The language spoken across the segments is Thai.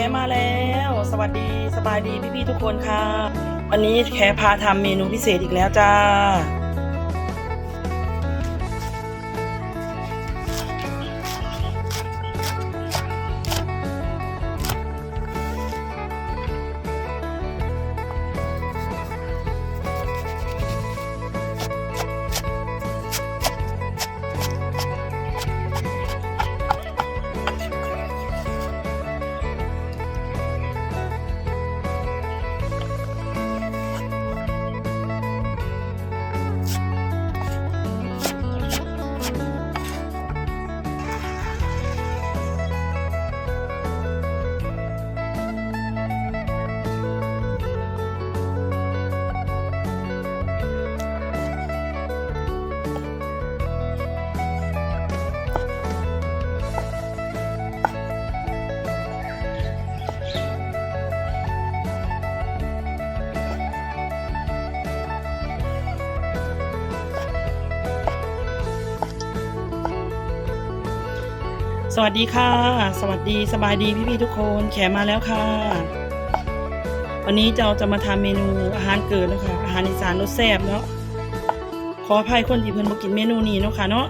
วัสดีค่ะแคมาแล้ว สวัสดีสบายดีพี่ๆทุกคนค่ะ วันนี้แคพาทำเมนูพิเศษอีกแล้วจ้า วัสดีค่ะ สวัสดีสบายดีพี่ๆทุกคนแขมาแล้วค่ะ วันนี้เราจะมาทำเมนูอาหารเกิดแล้วค่ะอาหารอีสานรสแซ่บเนาะขออภัยคนที่เพิ่นบ่กินเมนูนี้เนาะค่ะเนาะ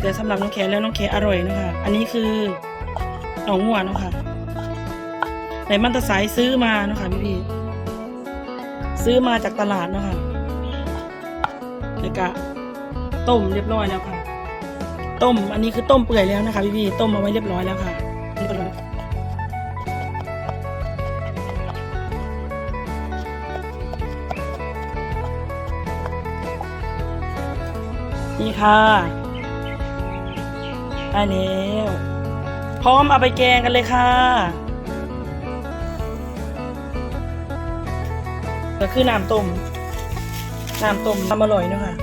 แต่สำหรับน้องแขแล้วน้องแขอร่อยเนาะคะอันนี้คือหนองหัวเนาะค่ะในมันตะสายซื้อมาเนาะค่ะพี่ๆซื้อมาจากตลาดเนาะค่ะแล้วก็ ต้มเรียบร้อยแล้วค่ะ ต้มอันนี้คือต้มเปื่อยแล้วนะคะพี่พี่ๆต้มเอาไว้เรียบร้อยแล้วค่ะนี่ก็เลยนี่ค่ะได้แล้วพร้อมเอาไปแกงกันเลยค่ะก็คือน้ำต้มน้ำต้มทำอร่อยเนอะค่ะ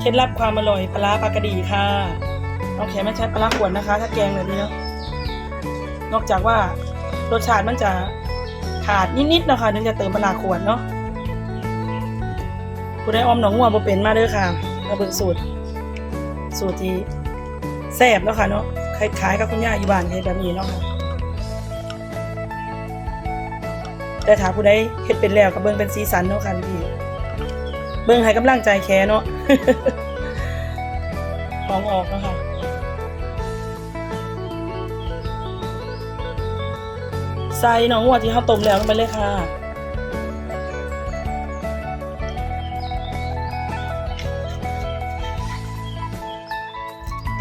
เคล็ดลับความอร่อยปลาปลากระดีค่ะเอาแขไม่ใช้ปลาขวดนะคะ ถ้าแกงแบบนี้เนาะนอกจากว่ารสชาติมันจะขาดนิดๆนะคะถึงจะเติมปลาขวดเนาะผู้ได้ออมหนองหัวบ่เป็นมาเด้อค่ะมาเบิ่งสูตร สูตรที่แซ่บเนาะค่ะเนาะคล้ายๆกับคุณย่าอยู่บ้านเฮ็ดแบบนี้เนาะค่ะแต่ถ้าผู้ใดเฮ็ดเป็นแล้วก็เบิ่งเป็นสีสันเนาะค่ะพี่ เบิ่งให้กำลังใจแค่เนาะมองออกนะคะใส่หนองหัวที่เขาต้มแล้วลงไปเลยค่ะ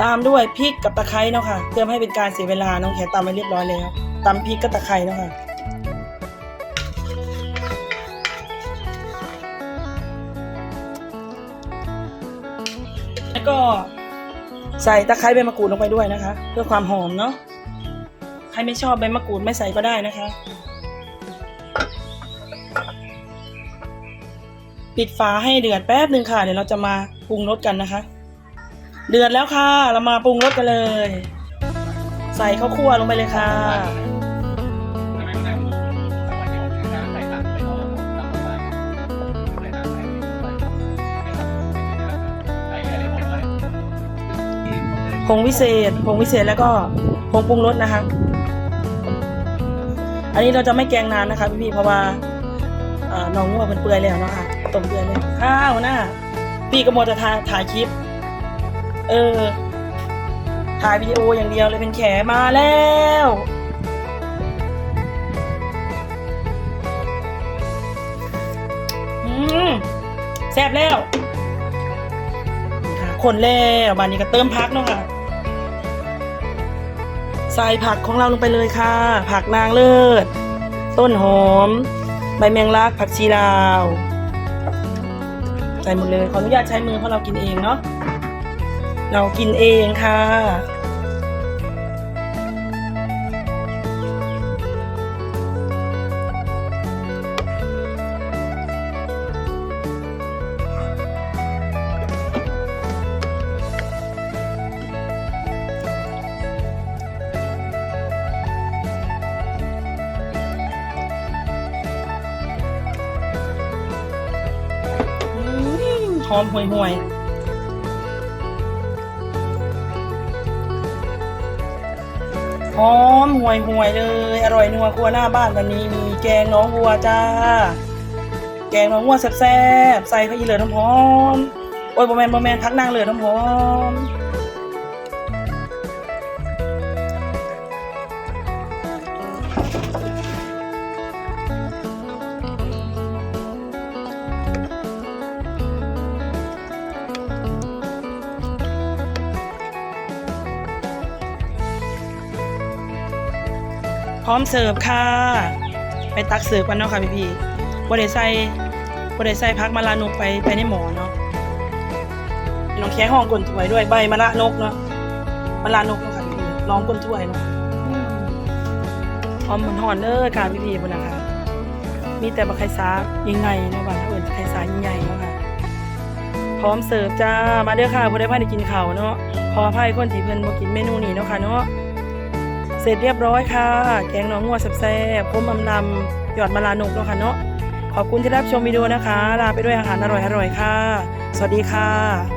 ตามด้วยพริกกับตะไคร้เนาะค่ะเพื่อไม่ให้เป็นการเสียเวลาน้องแขตำไว้เรียบร้อยแล้วตำพริกกับตะไคร้เนาะค่ะ ก็ ใส่ตะไคร้ใบมะกรูดลงไปด้วยนะคะ เพื่อความหอมเนาะใครไม่ชอบใบมะกรูดไม่ใส่ก็ได้นะคะ ปิดฝาให้เดือดแป๊บหนึ่งค่ะ เดี๋ยวเราจะมาปรุงรสกันนะคะ เดือดแล้วค่ะ เรามาปรุงรสกันเลย ใส่ข้าวคั่วลงไปเลยค่ะ ผงวิเศษผงวิเศษแล้วก็ผงปรุงรสนะคะ อันนี้เราจะไม่แกงนานนะคะพี่ๆเพราะว่าน้องงัวมันเปื่อยแล้วเนาะคะต้มเปื่อยแล้วข้าวหน้าพี่ก็มัวแต่ถ่ายถ่ายคลิป เออ ถ่ายวิดีโออย่างเดียวเลยเป็นแขมาแล้วอืมแซ่บแล้วค่ะคนแล้วบานนี้ก็เติมพักเนาะค่ะ ใส่ผักของเราลงไปเลยค่ะ ผักนางเลิศ ต้นหอม ใบแมงลักผักชีลาว ใส่หมดเลย ขออนุญาตใช้มือเพราะเรากินเองเนาะเรากินเองค่ะ หอมห่วยห่วยหอมห่วยห่วยเลย อร่อยนัวครัวหน้าบ้านวันนี้มีแกงน้องวัวจ้า แกงน้องวัวแซ่บๆใส่ข้าอีเหลือน้ำหอมโอ้ยบอะแมนบอะแมนพักนั่งเหลือน้ำหอม พร้อมเสิร์ฟค่ะ ไปตักเสิร์ฟกันเนาะค่ะพี่พี่บ่ได้ใส่บ่ได้ใส่พักมะลานกไปไปในหมอเนาะน้องแค่ห้องก้นถ้วยด้วยใบมะละนกเนาะมะลานกเนาะค่ะพี่พี่ๆลองก้นถ้วยเนาะอืมหอมมือนหอนเด้อค่ะพี่พี่ๆพุ่นนะคะมีแต่บักไข่ซายังไงเนาะบ้านเอิ้นไข่ซายังไงเนาะค่ะพร้อมเสิร์ฟจ้ามาเด้อค่ะผู้ใดพาได้กินข้าวเนาะขออภัยคนที่เพิ่นบ่กินเมนูนี้เนาะค่ะเนาะ ร็จเรียบร้อยค่ะ แกงหน่องัวแซ่บๆพมอำลำหยอดมะลานกเนาะค่ะเนาะ ขอบคุณที่รับชมวิดีโอนะคะ ลาไปด้วยอาหารอร่อยๆค่ะ สวัสดีค่ะ